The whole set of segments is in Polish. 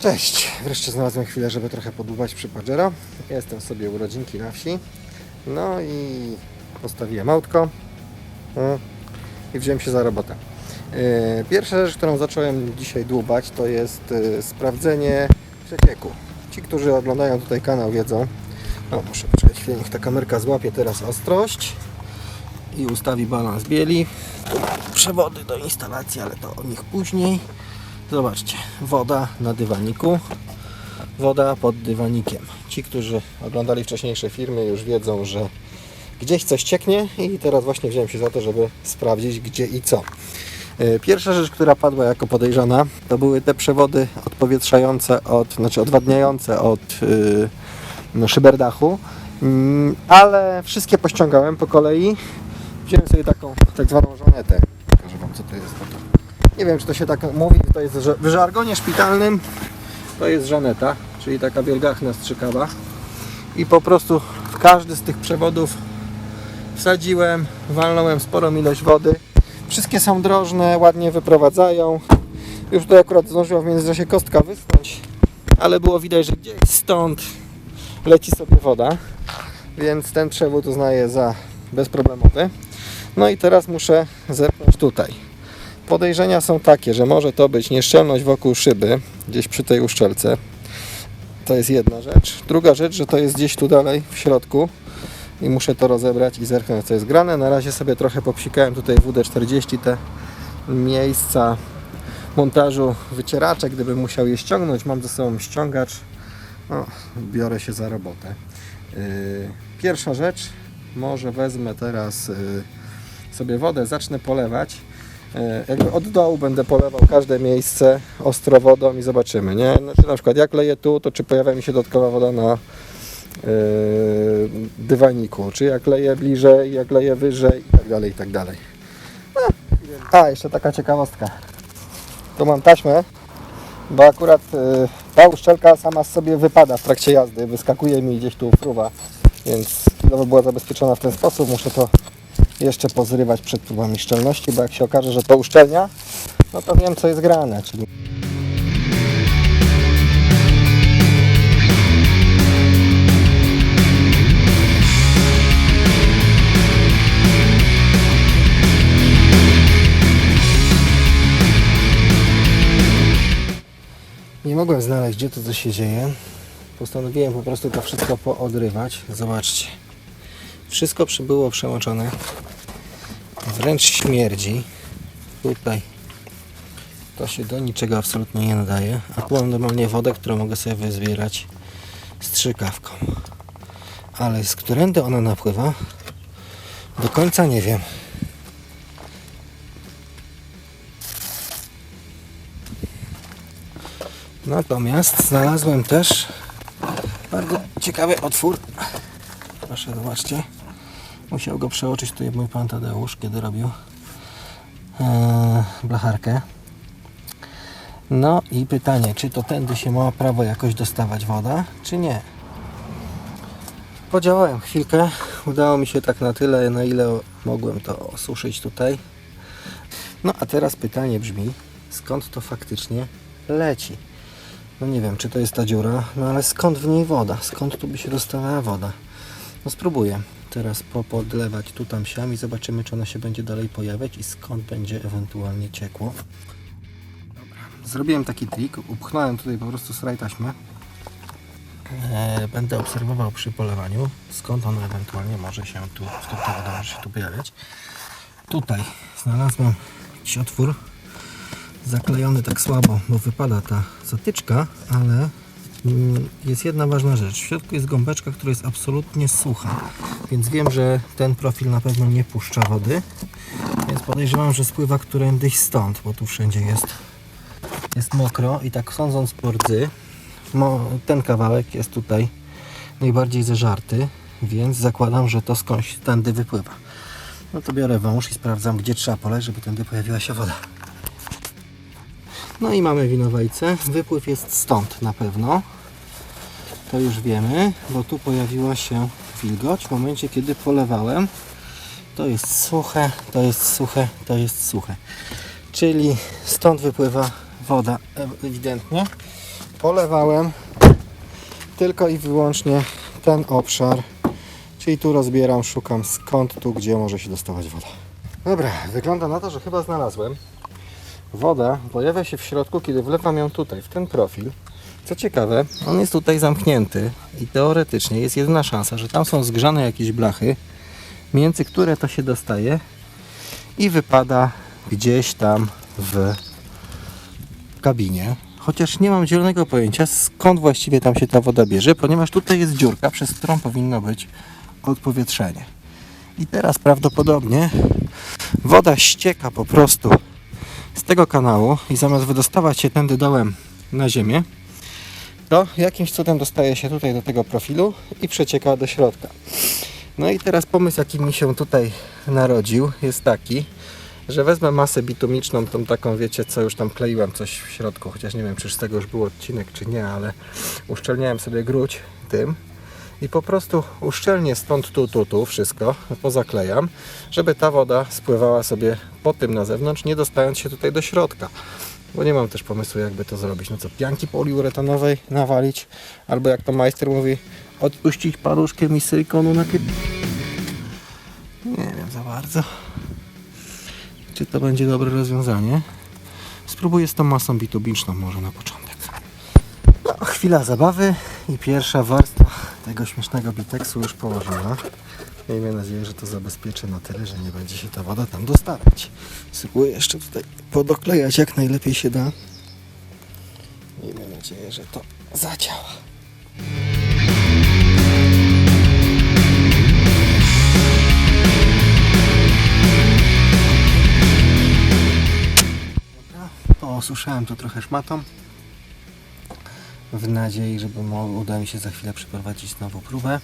Cześć! Wreszcie znalazłem chwilę, żeby trochę podłubać przy Pajero. Jestem sobie u rodzinki na wsi. No i postawiłem autko i wziąłem się za robotę. Yy, Pierwsza rzecz, którą zacząłem dzisiaj dłubać, to jest yy, sprawdzenie przecieku. Ci, którzy oglądają tutaj kanał wiedzą. No, muszę poczekać chwilę, niech ta kamerka złapie teraz ostrość i ustawi balans bieli. Przewody do instalacji, ale to o nich później. Zobaczcie, woda na dywaniku, woda pod dywanikiem. Ci, którzy oglądali wcześniejsze filmy, już wiedzą, że gdzieś coś cieknie i teraz właśnie wziąłem się za to, żeby sprawdzić gdzie i co. E, Pierwsza rzecz, która padła jako podejrzana, to były te przewody odpowietrzające od, znaczy odwadniające od yy, szyberdachu, Mm, ale wszystkie pościągałem po kolei. Wziąłem sobie taką tak zwaną żonetę. Pokażę Wam co to jest. Nie wiem, czy to się tak mówi, to jest w żargonie szpitalnym to jest żaneta, czyli taka wielgachna strzykawa. I po prostu w każdy z tych przewodów wsadziłem, walnąłem sporą ilość wody. Wszystkie są drożne, ładnie wyprowadzają. Już tutaj akurat zdążyła w międzyczasie kostka wyschnąć, ale było widać, że gdzieś stąd leci sobie woda, więc ten przewód uznaję za bezproblemowy. No i teraz muszę zerknąć tutaj. Podejrzenia są takie, że może to być nieszczelność wokół szyby, gdzieś przy tej uszczelce. To jest jedna rzecz. Druga rzecz, że to jest gdzieś tu dalej w środku i muszę to rozebrać i zerknąć co jest grane. Na razie sobie trochę popsikałem tutaj WD-40 te miejsca montażu wycieraczek, gdybym musiał je ściągnąć. Mam ze sobą ściągacz. Biorę się za robotę. Yy, Pierwsza rzecz, może wezmę teraz yy, sobie wodę, zacznę polewać. E, Jakby od dołu będę polewał każde miejsce ostro wodą i zobaczymy, nie? Znaczy na przykład jak leję tu, to czy pojawia mi się dodatkowa woda na yy, dywaniku, czy jak leję bliżej, jak leję wyżej i tak dalej, i tak dalej. A, jeszcze taka ciekawostka. Tu mam taśmę, bo akurat yy, ta uszczelka sama z sobie wypada w trakcie jazdy, wyskakuje mi gdzieś tu fruwa, więc chwilowo była zabezpieczona w ten sposób, muszę to jeszcze pozrywać przed próbami szczelności, bo jak się okaże, że to uszczelnia, no to wiem co jest grane, czyli Nie mogłem znaleźć, gdzie to co się dzieje. Postanowiłem po prostu to wszystko poodrywać. Zobaczcie. Wszystko przybyło przełączone. Wręcz śmierdzi. Tutaj to się do niczego absolutnie nie nadaje. A tu mam normalnie wodę, którą mogę sobie wyzbierać strzykawką. Ale z którędy ona napływa? Do końca nie wiem. Natomiast znalazłem też bardzo ciekawy otwór. Proszę zobaczcie. Musiał go przeoczyć tutaj mój pan Tadeusz, kiedy robił e, blacharkę. No i pytanie, czy to tędy się ma prawo jakoś dostawać woda, czy nie? Podziałałem chwilkę. Udało mi się tak na tyle, na ile mogłem to osuszyć tutaj. No a teraz pytanie brzmi, skąd to faktycznie leci? No nie wiem, czy to jest ta dziura, no ale skąd w niej woda? Skąd tu by się dostawała woda? No spróbuję teraz popodlewać tu tam siam i zobaczymy, czy ona się będzie dalej pojawiać i skąd będzie ewentualnie ciekło. Dobra. Zrobiłem taki trik, upchnąłem tutaj po prostu sraj. E, będę obserwował przy polewaniu, skąd ona ewentualnie może się tu, skąd się tu pojawiać. Tutaj znalazłem jakiś otwór zaklejony tak słabo, bo wypada ta zatyczka, ale jest jedna ważna rzecz. W środku jest gąbeczka, która jest absolutnie sucha, więc wiem, że ten profil na pewno nie puszcza wody, więc podejrzewam, że spływa którędyś stąd, bo tu wszędzie jest, jest mokro i tak sądząc po rdzy, ten kawałek jest tutaj najbardziej zeżarty, więc zakładam, że to skądś tędy wypływa. No to biorę wąż i sprawdzam, gdzie trzeba poleć, żeby tędy pojawiła się woda. No i mamy winowajcę. Wypływ jest stąd na pewno. To już wiemy, bo tu pojawiła się wilgoć w momencie, kiedy polewałem. To jest suche, to jest suche, to jest suche. Czyli stąd wypływa woda ewidentnie. polewałem tylko i wyłącznie ten obszar. Czyli tu rozbieram, szukam skąd tu, gdzie może się dostawać woda. Dobra, wygląda na to, że chyba znalazłem. Woda pojawia się w środku, kiedy wlewam ją tutaj, w ten profil. Co ciekawe, on jest tutaj zamknięty i teoretycznie jest jedyna szansa, że tam są zgrzane jakieś blachy, między które to się dostaje i wypada gdzieś tam w kabinie. Chociaż nie mam zielonego pojęcia skąd właściwie tam się ta woda bierze, ponieważ tutaj jest dziurka, przez którą powinno być odpowietrzenie. I teraz prawdopodobnie woda ścieka po prostu z tego kanału i zamiast wydostawać się tędy dołem na ziemię, to jakimś cudem dostaje się tutaj do tego profilu i przecieka do środka. No i teraz pomysł, jaki mi się tutaj narodził, jest taki, że wezmę masę bitumiczną, tą taką, wiecie, co już tam kleiłem coś w środku, chociaż nie wiem, czy z tego już był odcinek, czy nie, ale uszczelniałem sobie gruć tym i po prostu uszczelnię stąd tu, tu, tu wszystko, pozaklejam, żeby ta woda spływała sobie po tym na zewnątrz, nie dostając się tutaj do środka. Bo nie mam też pomysłu, jakby to zrobić. No co, pianki poliuretanowej nawalić, albo jak to majster mówi, odpuścić paluszkiem i silikonu na kiep... Nie wiem za bardzo. Czy to będzie dobre rozwiązanie? Spróbuję z tą masą bitubiczną może na początek. No, chwila zabawy i pierwsza warstwa tego śmiesznego biteksu już położona. Miejmy nadzieję, że to zabezpieczy na tyle, że nie będzie się ta woda tam dostawać. Spróbuję jeszcze tutaj podoklejać jak najlepiej się da. Miejmy nadzieję, że to zadziała. Dobra, Poosuszałem to trochę szmatą. W nadziei, że mo- uda mi się za chwilę przeprowadzić znowu próbę.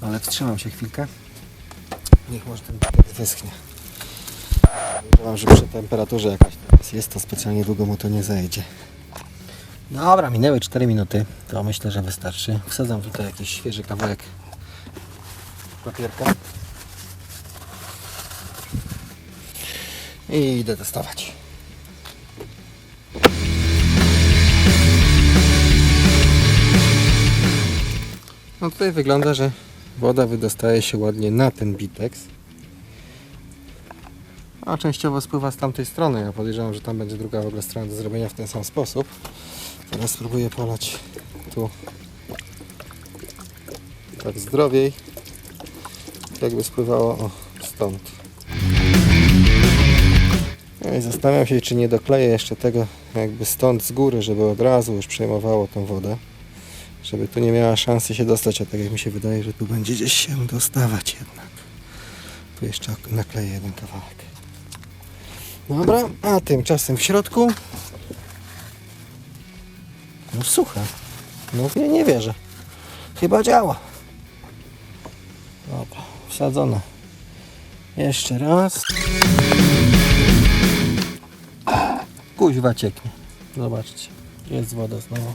Ale wstrzymam się chwilkę. Niech może ten bilet wyschnie. Podejrzewam, że przy temperaturze jakaś teraz jest, to specjalnie długo mu to nie zajdzie. Dobra, minęły 4 minuty. To myślę, że wystarczy. Wsadzam tutaj jakiś świeży kawałek papierka. I idę testować. No tutaj wygląda, że woda wydostaje się ładnie na ten biteks. A częściowo spływa z tamtej strony. Ja podejrzewam, że tam będzie druga w ogóle strona do zrobienia w ten sam sposób. Teraz spróbuję polać tu tak zdrowiej. Jakby spływało o, stąd. No i zastanawiam się, czy nie dokleję jeszcze tego jakby stąd z góry, żeby od razu już przejmowało tą wodę. Żeby tu nie miała szansy się dostać, a tak jak mi się wydaje, że tu będzie gdzieś się dostawać jednak. Tu jeszcze nakleję jeden kawałek. Dobra, a tymczasem w środku no suche. No nie, nie wierzę. Chyba działa. Dobra, wsadzone. Jeszcze raz. Kuźwa cieknie. Zobaczcie. Jest woda znowu.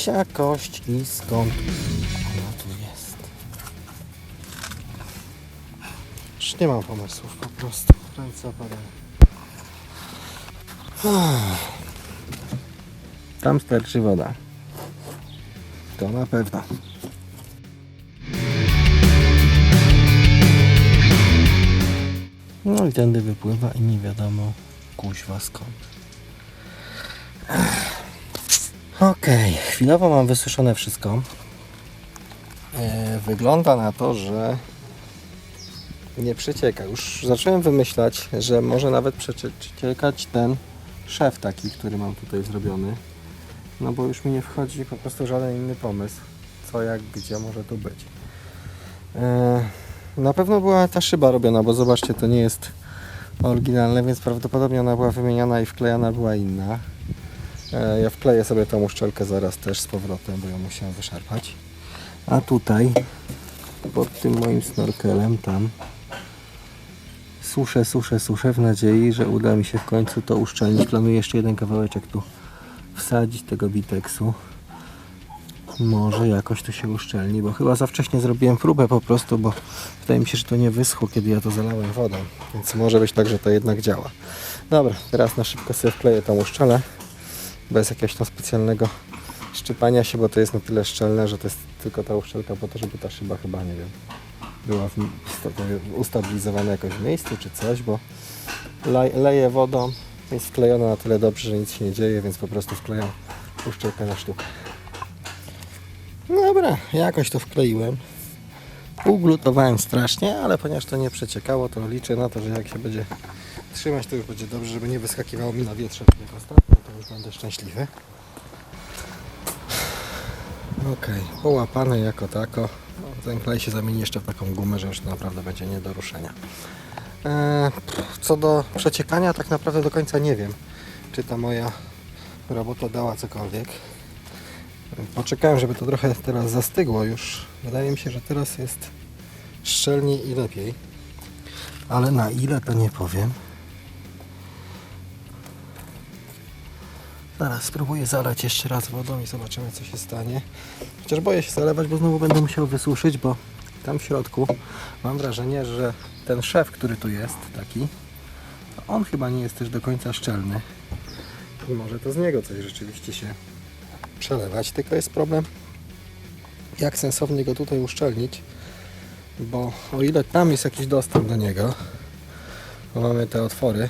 Psia kość i skąd ona tu jest? Już nie mam pomysłów po prostu. Ręce opadają. Tam starczy woda. To na pewno. No i tędy wypływa i nie wiadomo kuźwa skąd. Okej, chwilowo mam wysuszone wszystko. E, Wygląda na to, że nie przecieka. Już zacząłem wymyślać, że może nawet przeciekać ten szef taki, który mam tutaj zrobiony. No bo już mi nie wchodzi po prostu żaden inny pomysł, co, jak, gdzie może tu być. E, Na pewno była ta szyba robiona, bo zobaczcie, to nie jest oryginalne, więc prawdopodobnie ona była wymieniana i wklejana była inna. Ja wkleję sobie tą uszczelkę zaraz też z powrotem, bo ją musiałem wyszarpać. A tutaj, pod tym moim snorkelem tam, suszę, suszę, suszę w nadziei, że uda mi się w końcu to uszczelnić. Planuję jeszcze jeden kawałeczek tu wsadzić tego biteksu. Może jakoś to się uszczelni, bo chyba za wcześnie zrobiłem próbę po prostu, bo wydaje mi się, że to nie wyschło, kiedy ja to zalałem wodą. Więc może być tak, że to jednak działa. Dobra, teraz na szybko sobie wkleję tą uszczelę bez jakiegoś tam specjalnego szczypania się, bo to jest na tyle szczelne, że to jest tylko ta uszczelka po to, żeby ta szyba chyba, nie wiem, była ustabilizowana jakoś w miejscu czy coś, bo lej, leje wodą, jest wklejona na tyle dobrze, że nic się nie dzieje, więc po prostu wklejam uszczelkę na sztukę. Dobra, jakoś to wkleiłem. Uglutowałem strasznie, ale ponieważ to nie przeciekało, to liczę na to, że jak się będzie trzymać, to już będzie dobrze, żeby nie wyskakiwało mi na wietrze jak ostatnio, będę szczęśliwy. Okej, połapane jako tako. No, ten klej się zamieni jeszcze w taką gumę, że już naprawdę będzie nie do ruszenia. Eee, co do przeciekania, tak naprawdę do końca nie wiem, czy ta moja robota dała cokolwiek. Poczekałem, żeby to trochę teraz zastygło już. Wydaje mi się, że teraz jest szczelniej i lepiej. Ale na ile to nie powiem. Zaraz spróbuję zalać jeszcze raz wodą i zobaczymy co się stanie. Chociaż boję się zalewać, bo znowu będę musiał wysuszyć, bo tam w środku mam wrażenie, że ten szef, który tu jest, taki, on chyba nie jest też do końca szczelny. I może to z niego coś rzeczywiście się przelewać, tylko jest problem jak sensownie go tutaj uszczelnić, bo o ile tam jest jakiś dostęp do niego, bo mamy te otwory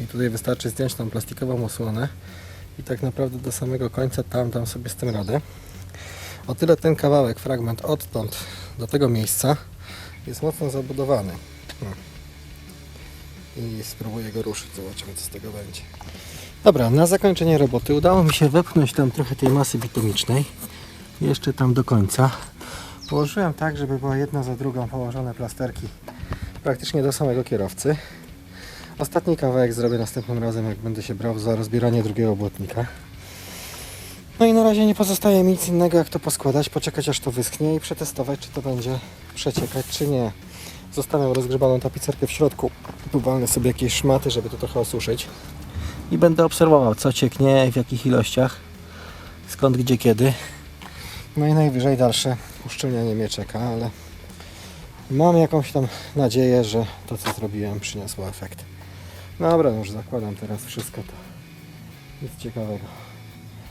i tutaj wystarczy zdjąć tą plastikową osłonę i tak naprawdę do samego końca tam dam sobie z tym radę. O tyle ten kawałek, fragment odtąd do tego miejsca jest mocno zabudowany. Hmm. I spróbuję go ruszyć, zobaczymy co z tego będzie. Dobra, na zakończenie roboty udało mi się wepchnąć tam trochę tej masy bitumicznej. Jeszcze tam do końca. Położyłem tak, żeby była jedna za drugą położone plasterki praktycznie do samego kierowcy. Ostatni kawałek zrobię następnym razem, jak będę się brał za rozbieranie drugiego błotnika. No i na razie nie pozostaje mi nic innego, jak to poskładać, poczekać aż to wyschnie i przetestować, czy to będzie przeciekać, czy nie. Zostawiam rozgrzebaną tapicerkę w środku, powalnę sobie jakieś szmaty, żeby to trochę osuszyć i będę obserwował, co cieknie, w jakich ilościach, skąd, gdzie, kiedy. No i najwyżej dalsze uszczelnianie mnie czeka, ale mam jakąś tam nadzieję, że to, co zrobiłem, przyniosło efekt. Dobra, no już zakładam teraz wszystko, to nic ciekawego.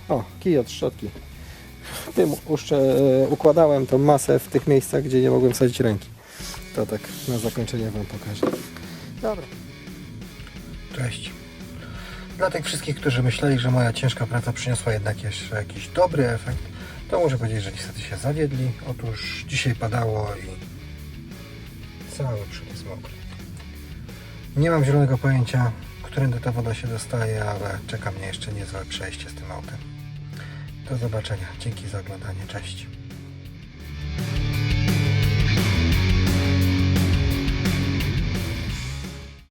O, kij od szczotki. Tym uszcze, układałem tą masę w tych miejscach, gdzie nie mogłem wsadzić ręki. To tak na zakończenie Wam pokażę. Dobra. Cześć. Dla tych wszystkich, którzy myśleli, że moja ciężka praca przyniosła jednak jeszcze jakiś dobry efekt, to muszę powiedzieć, że niestety się zawiedli. Otóż dzisiaj padało i cały przód jest mokry. Nie mam zielonego pojęcia, którędy ta woda się dostaje, ale czeka mnie jeszcze niezłe przejście z tym autem. Do zobaczenia. Dzięki za oglądanie. Cześć.